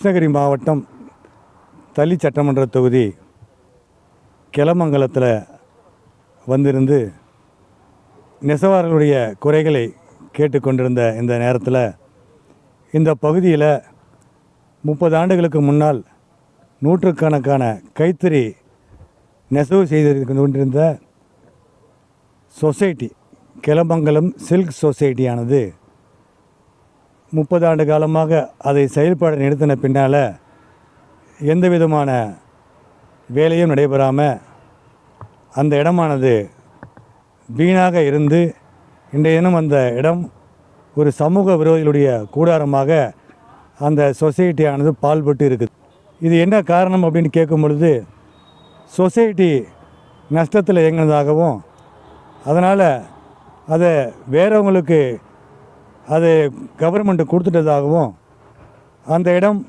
கிருஷ்ணகிரி மாவட்டம் தளி சட்டமன்ற தொகுதி கிளமங்கலத்தில் வந்திருந்து நெசவாளர்களுடைய குறைகளை கேட்டுக்கொண்டிருந்த இந்த நேரத்தில் இந்த பகுதியில் முப்பது ஆண்டுகளுக்கு முன்னால் நூற்றுக்கணக்கான கைத்தறி நெசவு செய்து கொண்டிருந்த சொசைட்டி கிளமங்கலம் சில்க் சொசைட்டியானது முப்பது ஆண்டு காலமாக அதை செயல்பாடு நிறுத்தின பின்னால் எந்த விதமான வேலையும் நடைபெறாமல் அந்த இடமானது வீணாக இருந்து இன்றைய தினம் அந்த இடம் ஒரு சமூக விரோதிகளுடைய கூடாரமாக அந்த சொசைட்டியானது பால்பட்டு இருக்குது. இது என்ன காரணம் அப்படின்னு கேட்கும் பொழுது சொசைட்டி நஷ்டத்தில் இயங்கினதாகவும் அதனால் அதை வேறவங்களுக்கு அது கவர்மெண்ட் கொடுத்துட்டதாகவும் அந்த இடம்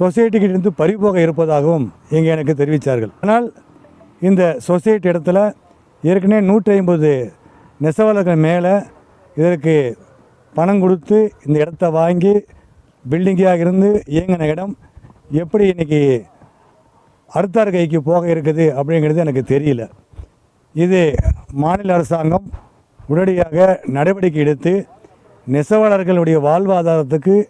சொசைட்டிக்கிட்டிருந்து பறிபோக இருப்பதாகவும் இங்கே எனக்கு தெரிவித்தார்கள் ஆனால் இந்த சொசைட்டி இடத்துல ஏற்கனவே நூற்றி ஐம்பது நெசவாளர்கள் மேலே இதற்கு பணம் கொடுத்து இந்த இடத்த வாங்கி பில்டிங்காக இருந்து இயங்கின இடம் எப்படி இன்றைக்கி அடுத்தார் கைக்கு போக இருக்குது அப்படிங்கிறது எனக்கு தெரியல. இது மாநில அரசாங்கம் உடனடியாக நடவடிக்கை எடுத்து நெசவாளர்களுடைய வாழ்வாதாரத்துக்கு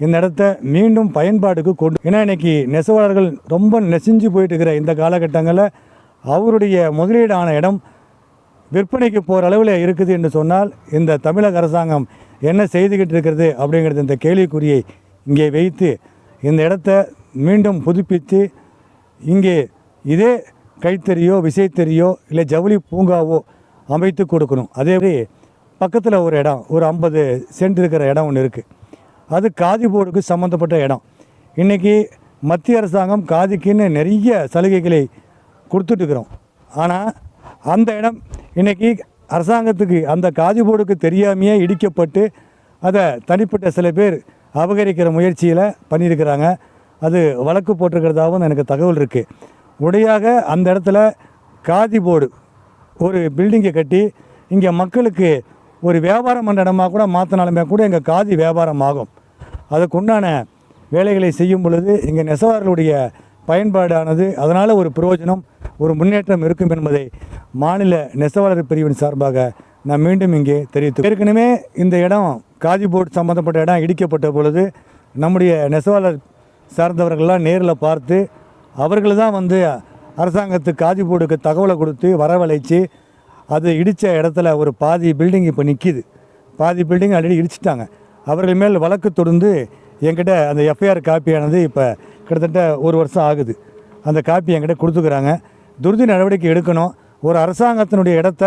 இந்த இடத்த மீண்டும் பயன்பாட்டுக்கு கொண்டு ஏன்னா இன்னைக்கு நெசவாளர்கள் ரொம்ப நெசிஞ்சு போயிட்டு இருக்கிற இந்த காலகட்டங்களில் அவருடைய முதலீடான இடம் விற்பனைக்கு போகிற அளவில் இருக்குது என்று சொன்னால் இந்த தமிழக அரசாங்கம் என்ன செய்துக்கிட்டு இருக்கிறது அப்படிங்கிறது இந்த கேள்விக்குறியை இங்கே வைத்து இந்த இடத்த மீண்டும் புதுப்பித்து இங்கே இதே கைத்தறியோ விசைத்தறியோ இல்லை ஜவுளி பூங்காவோ அமைத்து கொடுக்கணும். அதே மாதிரி பக்கத்தில் ஒரு இடம் ஒரு ஐம்பது சென்ட் இருக்கிற இடம் ஒன்று இருக்குது அது காதி போர்டுக்கு சம்மந்தப்பட்ட இடம். இன்றைக்கி மத்திய அரசாங்கம் காதிக்குன்னு நிறைய சலுகைகளை கொடுத்துட்ருக்குறோம் ஆனால் அந்த இடம் இன்றைக்கி அரசாங்கத்துக்கு அந்த காதி போர்டுக்கு தெரியாமையே இடிக்கப்பட்டு அதை தனிப்பட்ட சில பேர் அபகரிக்கிற முயற்சியில் பண்ணியிருக்கிறாங்க. அது வழக்கு போட்டிருக்கிறதாகவும் எனக்கு தகவல் இருக்குது உடையாக அந்த இடத்துல காதி போர்டு ஒரு பில்டிங்கை கட்டி இங்கே மக்களுக்கு ஒரு வியாபாரம் பண்ணுற இடமாக கூட மாற்றினாலுமே கூட எங்கள் காதி வியாபாரம் ஆகும் அதுக்குண்டான வேலைகளை செய்யும் பொழுது இங்கே நெசவாளர்களுடைய பயன்பாடானது அதனால் ஒரு பிரயோஜனம் ஒரு முன்னேற்றம் இருக்கும் என்பதை மாநில நெசவாளர் பிரிவின் சார்பாக நான் மீண்டும் இங்கே தெரிவித்து ஏற்கனவே இந்த இடம் காதி போர்டு சம்மந்தப்பட்ட இடம் இடிக்கப்பட்ட பொழுது நம்முடைய நெசவாளர் சார்ந்தவர்கள்லாம் நேரில் பார்த்து அவர்கள் தான் வந்து அரசாங்கத்துக்கு காதி போர்டுக்கு தகவலை கொடுத்து வரவழைச்சு அது இடித்த இடத்துல ஒரு பாதி பில்டிங் இப்போ நிற்கிது பாதி பில்டிங் ஆல்ரெடி இடிச்சிட்டாங்க. அவர்கள் மேல் வழக்கு தொடர்ந்து என்கிட்ட அந்த எஃப்ஐஆர் காப்பியானது இப்போ கிட்டத்தட்ட ஒரு வருஷம் ஆகுது. அந்த காப்பி என்கிட்ட கொடுத்துக்கிறாங்க. துரித நடவடிக்கை எடுக்கணும். ஒரு அரசாங்கத்தினுடைய இடத்த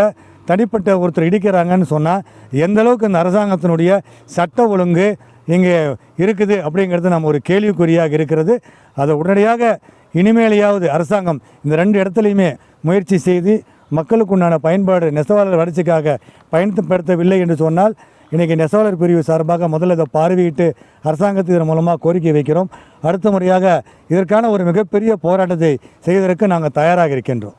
தனிப்பட்ட ஒருத்தர் இடிக்கிறாங்கன்னு சொன்னால் எந்த அளவுக்கு இந்த அரசாங்கத்தினுடைய சட்ட ஒழுங்கு இங்கே இருக்குது அப்படிங்கிறது நம்ம ஒரு கேள்விக்குறியாக இருக்கிறது. அதை உடனடியாக இனிமேலையாவது அரசாங்கம் இந்த ரெண்டு இடத்துலையுமே முயற்சி செய்து மக்களுக்கு உண்டான பயன்பாடு நெசவாளர் வளர்ச்சிக்காக பயன்படுத்தவில்லை என்று சொன்னால் இன்றைக்கி நெசவாளர் பிரிவு சார்பாக முதல்ல இதை பார்வையிட்டு அரசாங்கத்தை இதன் மூலமாக கோரிக்கை வைக்கிறோம். அடுத்த முறையாக இதற்கான ஒரு மிகப்பெரிய போராட்டத்தை செய்வதற்கு நாங்கள் தயாராக இருக்கின்றோம்.